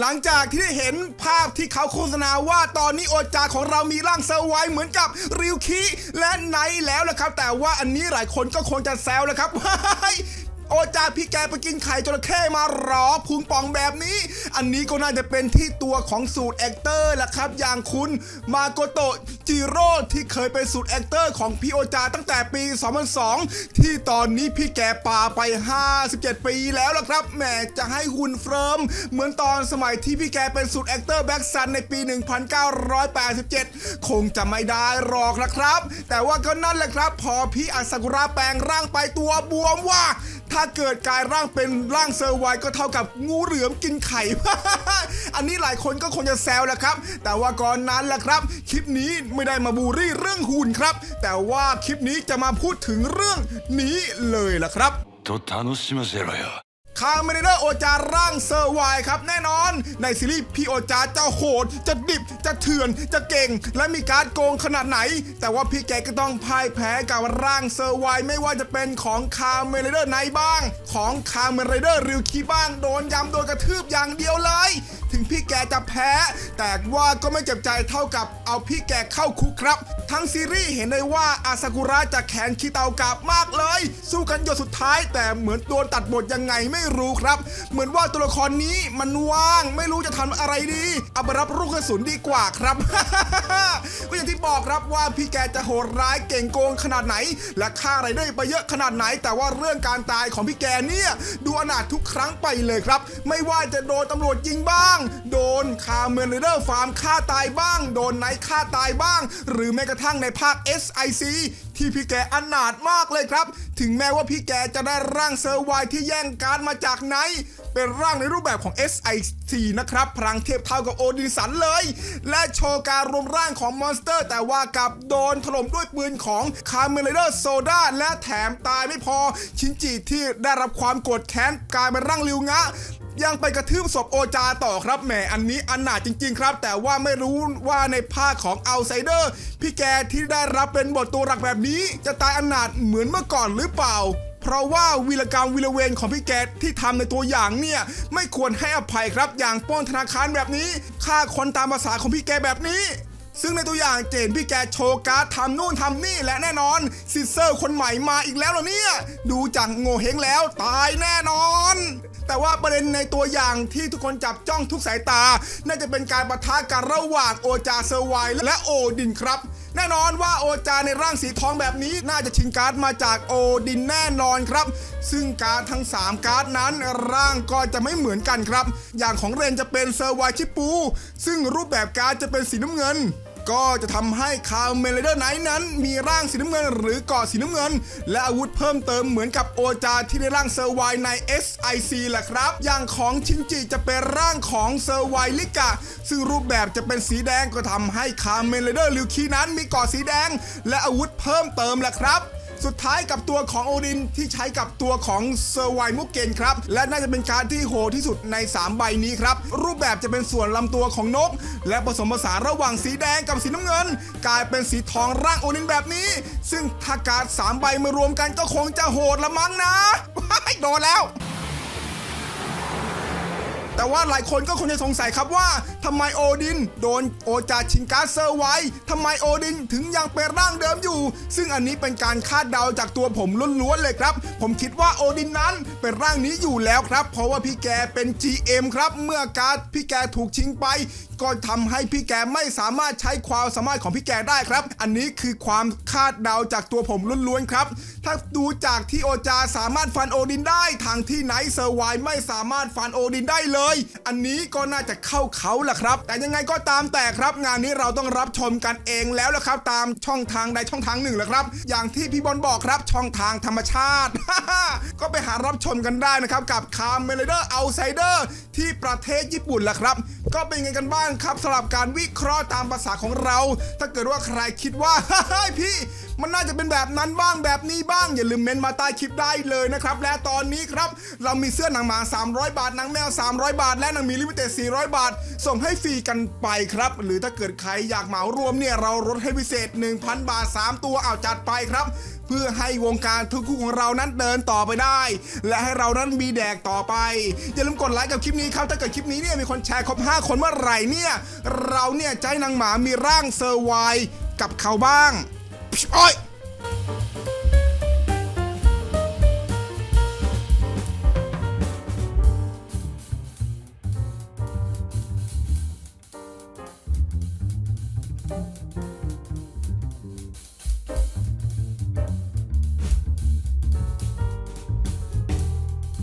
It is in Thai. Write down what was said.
หลังจากที่ได้เห็นภาพที่เขาโฆษณาว่าตอนนี้โอจาของเรามีร่างเซอร์ไวเหมือนกับริวคิและไนแล้วละครับ แต่ว่าอันนี้หลายคนก็คงจะแซวแล้วครับ จาพี่แกไปกินไข่จระเข้มาหรอพุงป่องแบบนี้ อันนี้ก็น่าจะเป็นที่ตัวของสูตรแอคเตอร์แหละครับ อย่างคุณมาโกโตะจิโร่ที่เคยเป็นสูตรแอคเตอร์ของพี่โอจาตั้งแต่ปี 2002 ที่ตอนนี้พี่แกปาไป 57 ปีแล้วละครับแหมจะให้หุ่นเฟิร์มเหมือนตอนสมัยที่พี่แกเป็นสูตรแอคเตอร์แบ็กซันในปี 1987 คงจะไม่ได้หรอกนะครับ แต่ว่าก็นั่นแหละครับ พอพี่อาซากุระแปลงร่างไปตัวบวมว่า ถ้าเกิดกลายร่างเป็นร่างเซอร์ไวก็เท่ากับงูเหลือมกินไข่ อันนี้หลายคนก็คงจะแซวแหละครับ แต่ว่าก่อนนั้นแหละครับ คลิปนี้ไม่ได้มาบูลลี่เรื่องหุ่นครับ แต่ว่าคลิปนี้จะมาพูดถึงเรื่องนี้เลยล่ะครับ と楽しませろよ คาเมเดอร์โอจาร่างเซอร์ไวครับ แน่นอน ในซีรีส์พี่โอจาจะโหด จะดิบจะเถื่อน จะเก่ง และมีการโกงขนาดไหน แต่ว่าพี่แกก็ต้องพ่ายแพ้กับร่างเซอร์ไวไม่ว่าจะเป็นของคาเมเดอร์ไนบ้าง ของคาเมเดอร์ริวคีบ้างโดนยำโดนกระทืบอย่างเดียวเลย ถึงพี่แกจะแพ้ แต่ว่าก็ไม่เจ็บใจเท่ากับเอาพี่แกเข้าคุกครับ ทั้งซีรีส์เห็นได้ว่าอาซากุระจะแขนคีเตากราบมากเลย สู้กันหยดสุดท้าย แต่เหมือนโดนตัดบทยังไงไม่รู้ครับ เหมือนว่าตัวละครนี้มันว่างไม่รู้จะทำอะไรดี เอาไปรับลูกกระสุนดีกว่าครับ ก็อย่างที่บอกครับว่าพี่แกจะโหดร้ายเก่งโกงขนาดไหน และฆ่าไรได้ไปเยอะขนาดไหน แต่ว่าเรื่องการตายของพี่แกเนี่ยดูอนาถทุกครั้งไปเลยครับ ไม่ว่าจะโดนตำรวจยิงบ้าง โดนคาเมนเดอร์ฟาร์มฆ่าตายบ้าง โดนไนท์ฆ่าตายบ้าง หรือแม้กระทั่งในภาค SIC ที่พี่แกอนาถมากเลยครับ ถึงแม้ว่าพี่แกจะได้ร่างเซอร์ไวที่แย่งการมาจากไนท์ เป็นร่างในรูปแบบของ SIC นะครับพลังเทียบเท่ากับโอดินสันเลย และโชว์การรวมร่างของมอนสเตอร์ แต่ว่ากับโดนถล่มด้วยปืนของคาร์เมเลเดอร์โซดาและแถมตายไม่พอ ชินจิที่ได้รับความโกรธแค้นกลายเป็นร่างริวงะยังไปกระทืบศพโอจาต่อครับแหมอันนี้อันหนาจริง ๆ ครับ แต่ว่าไม่รู้ว่าในภาคของเอาไซเดอร์ พี่แกที่ได้รับเป็นบทตัวหลักแบบนี้ จะตายอันหนาเหมือนเมื่อก่อนหรือเปล่า เพราะว่าวีรกรรมวีรเวรของพี่แกที่ทำในตัวอย่างเนี่ยไม่ควรให้อภัยครับอย่างปล้นธนาคารแบบนี้ฆ่าคนตามภาษาของพี่แกแบบนี้ซึ่งในตัวอย่างเจนพี่แกโชว์การ์ดทำนู่นทำนี่และแน่นอนซิสเซอร์คนใหม่มาอีกแล้วเหรอเนี่ย ดูจากโง่เฮงแล้วตายแน่นอน แต่ว่าประเด็นในตัวอย่างที่ทุกคนจับจ้องทุกสายตา น่าจะเป็นการประทะกันระหว่างโอจาเซอร์ไวและโอดินครับ แน่นอนว่าโอจาในร่างสีทองแบบนี้น่าจะชิงการ์ดมาจากโอดินแน่นอนครับ ซึ่งการ์ดทั้ง 3 การ์ดนั้นร่างก็จะไม่เหมือนกันครับ อย่างของเรนจะเป็นเซอร์ไวชิปู ซึ่งรูปแบบการ์ดจะเป็นสีน้ำเงิน ก็จะทำให้คาเมเลเดอร์ไนท์นั้น มีร่างสีน้ำเงิน หรือเกาะสีน้ำเงิน และอาวุธเพิ่มเติมเหมือนกับโอจาที่ได้ร่างเซอร์ไวใน SIC แหละครับ อย่างของชินจิจะเป็นร่างของเซอร์ไวลิกะ ซึ่งรูปแบบจะเป็นสีแดงก็ทำให้คาเมเลเดอร์ลิวคีนั้นมีเกาะสีแดง และอาวุธเพิ่มเติมแหละครับ สุดท้ายกับตัวของโอดินที่ใช้กับตัวของเซอร์ไวมุกเกนครับ และน่าจะเป็นการที่โหดที่สุดใน 3 ใบนี้ครับ รูปแบบจะเป็นส่วนลำตัวของนก และผสมผสานระหว่างสีแดงกับสีน้ำเงิน กลายเป็นสีทองร่างโอดินแบบนี้ ซึ่งถ้าการดสามใบมารวมกันก็คงจะโหดละมั้งนะโดนแล้ว แต่ว่าหลายคนก็คงจะสงสัยครับว่าทำไมโอดิน โดนโอจาชิงการเซอร์ไว้ทำไมโอดินถึงยังเป็นร่างเดิมอยู่ ซึ่งอันนี้เป็นการคาดเดาจากตัวผมล้วนๆเลยครับ ผมคิดว่าโอดินนั้นเป็นร่างนี้อยู่แล้วครับ เพราะว่าพี่แกเป็น GM ครับ เมื่อการดพี่แกถูกชิงไปก็ทำให้พี่แกไม่สามารถใช้ความสามารถของพี่แกได้ครับ อันนี้คือความคาดเดาจากตัวผมล้วนๆครับ ถ้าดูจากที่โอจาสามารถฟันโอดินได้ ทางที่ไนท์เซอร์ไวไม่สามารถฟันโอดินได้เลย อันนี้ก็น่าจะเข้าเขาแหละครับ แต่ยังไงก็ตามแต่ครับ งานนี้เราต้องรับชมกันเองแล้วล่ะครับ ตามช่องทางใดช่องทางหนึ่งแหละครับ อย่างที่พี่บอลบอกครับช่องทางธรรมชาติ ก็ไปหารับชมกันได้นะครับกับคาร์เมเลเดอร์เอาไซเดอร์ที่ประเทศญี่ปุ่นแหละครับ ก็เป็นไงกันบ้างครับสำหรับการวิเคราะห์ตามภาษาของเรา ถ้าเกิดว่าใครคิดว่าฮ้ยพี่มันน่าจะเป็นแบบนั้นบ้างแบบนี้บ้าง อย่าลืมเมนมาใต้คลิปได้เลยนะครับ และตอนนี้ครับ เรามีเสื้อหนังหมา 300 บาทหนังแมว 300 บาท และหนังมีลิมิเต็ด400 บาท ส่งให้ฟรีกันไปครับ หรือถ้าเกิดใครอยากเหมารวมเนี่ยเราลดให้พิเศษ 1,000 บาท 3 ตัวเอาจัดไปครับเพื่อให้วงการทุกคู่ของเรานั้นเดินต่อไปได้ และให้เรานั้นมีแดกต่อไป อย่าลืมกดไลค์กับคลิปนี้ครับถ้าเกิดคลิปนี้เนี่ยมีคนแชร์ครบ 5 คนเมื่อไหร่เนี่ย เราเนี่ยให้นางหมามีร่างเซอร์ไวกับเขาบ้างโอ้ย